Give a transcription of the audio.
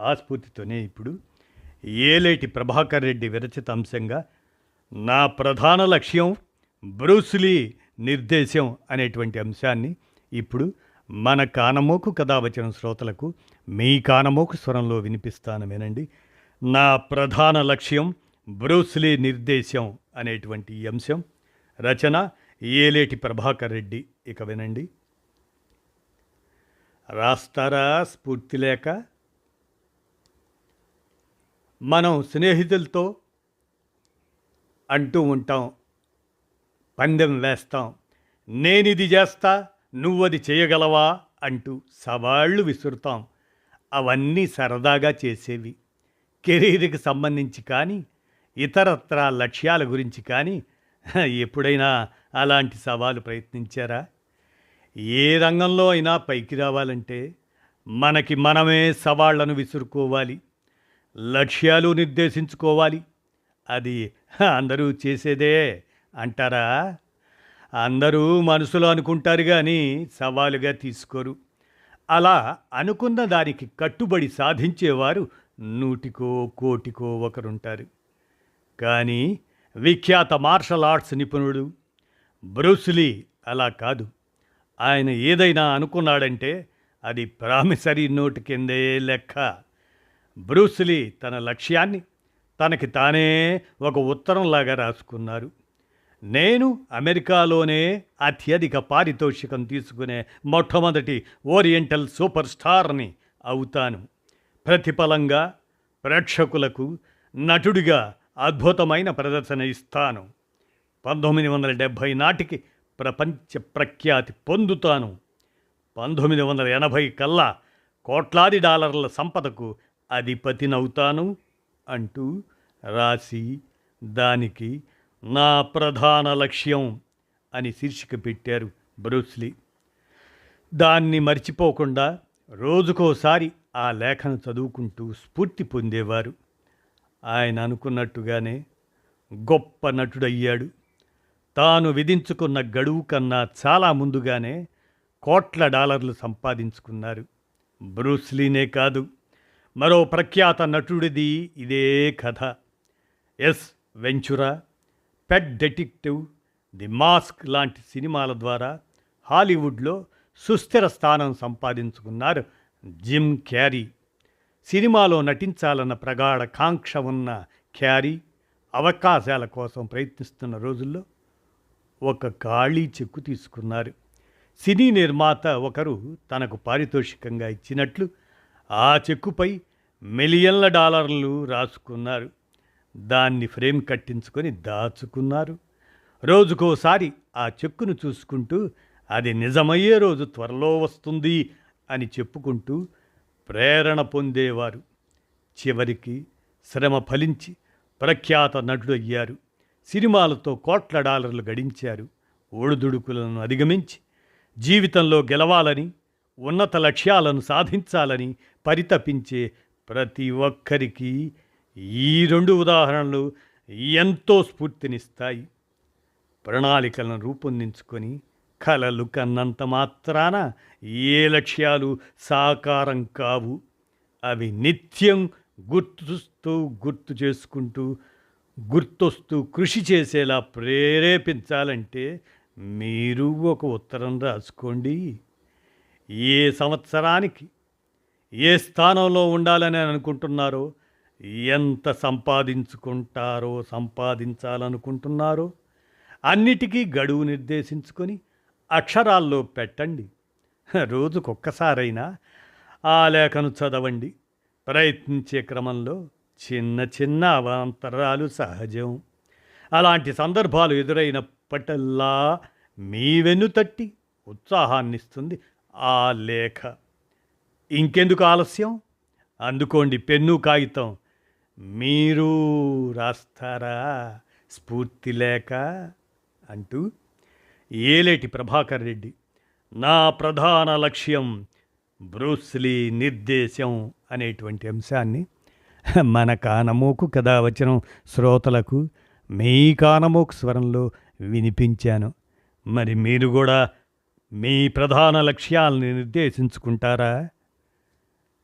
ఆ స్ఫూర్తితోనే ఇప్పుడు ఏలేటి ప్రభాకర్ రెడ్డి విరచిత అంశంగా నా ప్రధాన లక్ష్యం బ్రూస్లీ నిర్దేశం అనేటువంటి అంశాన్ని ఇప్పుడు మన కానమోకు కథావచన శ్రోతలకు మీ కానమోకు స్వరంలో వినిపిస్తాను వినండి నా ప్రధాన లక్ష్యం బ్రూస్లీ నిర్దేశం అనేటువంటి ఈ అంశం. రచన ఏలేటి ప్రభాకర్ రెడ్డి ఇక వినండి రాస్తారా స్ఫూర్తి లేక మనం స్నేహితులతో అంటూ ఉంటాం పందెం వేస్తాం నేను ఇది చేస్తా నువ్వది చేయగలవా? అంటూ సవాళ్ళు విసురుతాం. అవన్నీ సరదాగా చేసేవి. కెరీర్కి సంబంధించి కానీ ఇతరత్ర లక్ష్యాల గురించి కానీ ఎప్పుడైనా అలాంటి సవాలు ప్రయత్నించారా? ఏ రంగంలో అయినా పైకి రావాలంటే మనకి మనమే సవాళ్ళను విసురుకోవాలి. లక్ష్యాలు నిర్దేశించుకోవాలి. అది అందరూ చేసేదే అంటారా? అందరూ మనసులో అనుకుంటారు కానీ సవాలుగా తీసుకోరు. అలా అనుకున్న దానికి కట్టుబడి సాధించేవారు నూటికో కోటికో ఒకరుంటారు. కానీ విఖ్యాత మార్షల్ ఆర్ట్స్ నిపుణుడు బ్రూస్లీ అలా కాదు. ఆయన ఏదైనా అనుకున్నాడంటే అది ప్రామిసరీ నోటు కిందే లెక్క. బ్రూస్లీ తన లక్ష్యాన్ని తనకి తానే ఒక ఉత్తరంలాగా రాసుకున్నారు. నేను అమెరికాలోనే అత్యధిక పారితోషికం తీసుకునే మొట్టమొదటి ఓరియంటల్ సూపర్ స్టార్ని అవుతాను. ప్రతిఫలంగా ప్రేక్షకులకు నటుడిగా అద్భుతమైన ప్రదర్శన ఇస్తాను. పంతొమ్మిది వందల డెబ్భై నాటికి ప్రపంచ ప్రఖ్యాతి పొందుతాను. పంతొమ్మిది వందల ఎనభై కల్లా కోట్లాది డాలర్ల సంపదకు అధిపతినవుతాను అంటూ రాసి దానికి నా ప్రధాన లక్ష్యం అని శీర్షిక పెట్టారు బ్రూస్లీ దాన్ని మర్చిపోకుండా రోజుకోసారి ఆ లేఖను చదువుకుంటూ స్ఫూర్తి పొందేవారు. ఆయన అనుకున్నట్టుగానే గొప్ప నటుడయ్యాడు. తాను విధించుకున్న గడువు కన్నా చాలా ముందుగానే కోట్ల డాలర్లు సంపాదించుకున్నారు. బ్రూస్లీనే కాదు. మరో ప్రఖ్యాత నటుడిది ఇదే కథ. Ace Ventura pet detective the mask లాంటి సినిమాల ద్వారా హాలీవుడ్లో సుస్థిర స్థానం సంపాదించుకున్నారు జిమ్ క్యారీ. సినిమాలో నటించాలన్న ప్రగాఢ కాంక్ష ఉన్న క్యారీ అవకాశాల కోసం ప్రయత్నిస్తున్న రోజుల్లో ఒక ఖాళీ చెక్కు తీసుకున్నారు. సినీ నిర్మాత ఒకరు తనకు పారితోషికంగా ఇచ్చినట్లు ఆ చెక్కుపై మిలియన్ల డాలర్లు రాసుకున్నారు. దాన్ని ఫ్రేమ్ కట్టించుకొని దాచుకున్నారు. రోజుకోసారి ఆ చెక్కును చూసుకుంటూ అది నిజమయ్యే రోజు త్వరలో వస్తుంది అని చెప్పుకుంటూ ప్రేరణ పొందేవారు. చివరికి శ్రమ ఫలించి ప్రఖ్యాత నటుడు అయ్యారు సినిమాలతో కోట్ల డాలర్లు గడించారు. ఒడిదుడుకులను అధిగమించి జీవితంలో గెలవాలని ఉన్నత లక్ష్యాలను సాధించాలని పరితపించే ప్రతి ఒక్కరికి ఈ రెండు ఉదాహరణలు ఎంతో స్ఫూర్తినిస్తాయి. ప్రణాళికలను రూపొందించుకొని కలలు కన్నంత మాత్రాన ఏ లక్ష్యాలు సాకారం కావు. అవి నిత్యం గుర్తుస్తూ గుర్తు చేసుకుంటూ గుర్తొస్తూ కృషి చేసేలా ప్రేరేపించాలంటే మీరు ఒక ఉత్తరం రాసుకోండి. ఏ సంవత్సరానికి ఏ స్థానంలో ఉండాలని అనుకుంటున్నారో ఎంత సంపాదించుకుంటారో సంపాదించాలనుకుంటున్నారో అన్నిటికీ గడువు నిర్దేశించుకొని అక్షరాల్లో పెట్టండి. రోజుకొక్కసారైనా ఆ లేఖను చదవండి. ప్రయత్నించే క్రమంలో చిన్న చిన్న అవాంతరాలు సహజం. అలాంటి సందర్భాలు ఎదురైనప్పటల్లా మీ వెన్ను తట్టి ఉత్సాహాన్నిస్తుంది ఆ లేఖ. ఇంకెందుకు ఆలస్యం? అందుకోండి పెన్ను కాగితం. మీరు రాస్తారా? స్ఫూర్తి లేక? అంటూ ఏలేటి ప్రభాకర్ రెడ్డి. నా ప్రధాన లక్ష్యం బ్రూస్లీ నిర్దేశం అనేటువంటి అంశాన్ని మన కానమోకు కథ శ్రోతలకు మీ కానమోకు స్వరంలో వినిపించాను. మరి మీరు కూడా మీ ప్రధాన లక్ష్యాలను నిర్దేశించుకుంటారా?